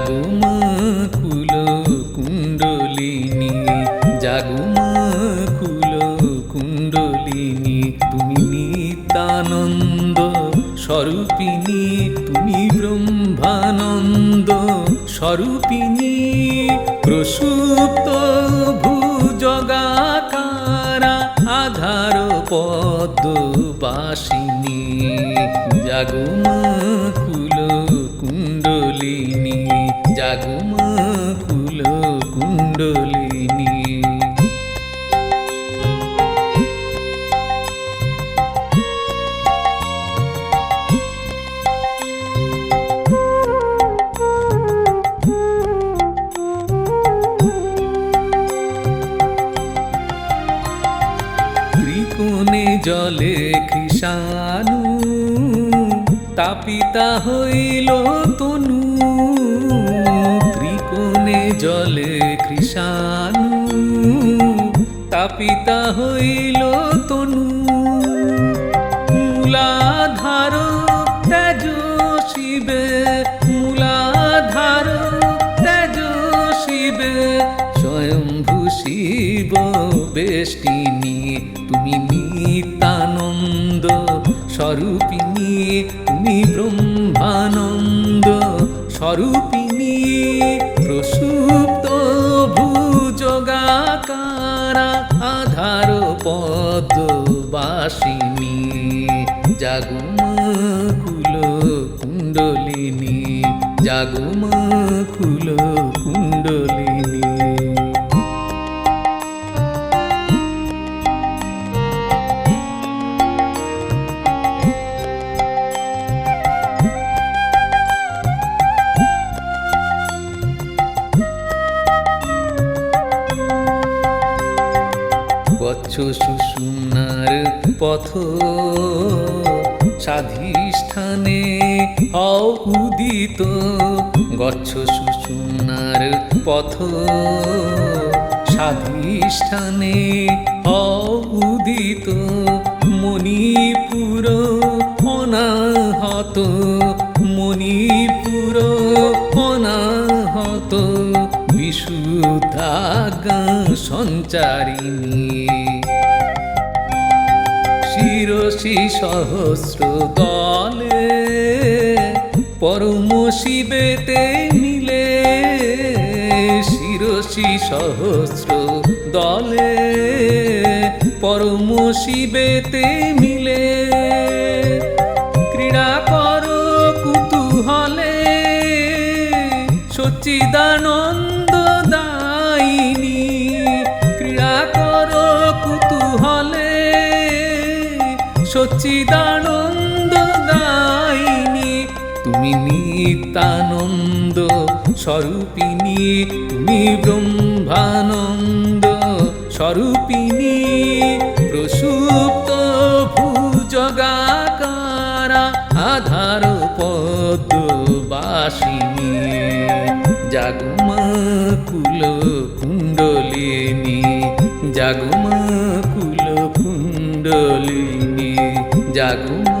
জাগুমা কুল কুণ্ডলিনী, জাগুমা কুল কুণ্ডলিনী, তুমি নিতানন্দ স্বরূপিণী, তুমি ব্রহ্মানন্দ স্বরূপিণী, প্রসূত ভুজগাকারা আধার পদ্ম বাসিনী, জাগুমা কুল কুণ্ডলিনী জাগুমা কুল কুণ্ডলিনী ত্রিকোণে জলে কৃষাণু তাপিতা হইল তনু ত্রিকোণে জলে কৃষাণু, তাপিতা হইল তনু। মূলাধার তেজ শিবে মূলাধার তেজ শিবে, স্বয়ম্ভু শিব বেষ্টিনী তুমি নিতানন্দ স্বরূপিণী, তুমি ব্রহ্মানন্দ স্বরূপিণী। প্রসুপ্ত ভুজগাকারা আধার পদ বাসিনী জাগুম কুল কুণ্ডলিনী জাগুম কুল কুণ্ডলিনী সুষুম্নার পথ। সাধিষ্ঠানে উদিত গচ্ছ সুষুম্নার পথ। সাধিষ্ঠানে উদিত মণিপুর অনাহত। মণিপুর অনাহত। বিশুদ্ধাজ্ঞা সঞ্চারিণী। শিরসি সহস্র দলে পরম শিবেতে মিলে শিরসি সহস্র দলে পরম শিবেতে মিলে ক্রীড়া কর কুতূহলে সচ্চিদানন্দ সচ্চিদানন্দ দায়িনী তুমি নিতানন্দ স্বরূপিণী, তুমি ব্রহ্মানন্দ স্বরূপিণী। প্রসুপ্ত ভুজগাকারা আধার পদ্মবাসিনী। জাগুমা কুল কুণ্ডলিনী জাগুমা কুল কুণ্ডলিনী জাগুমা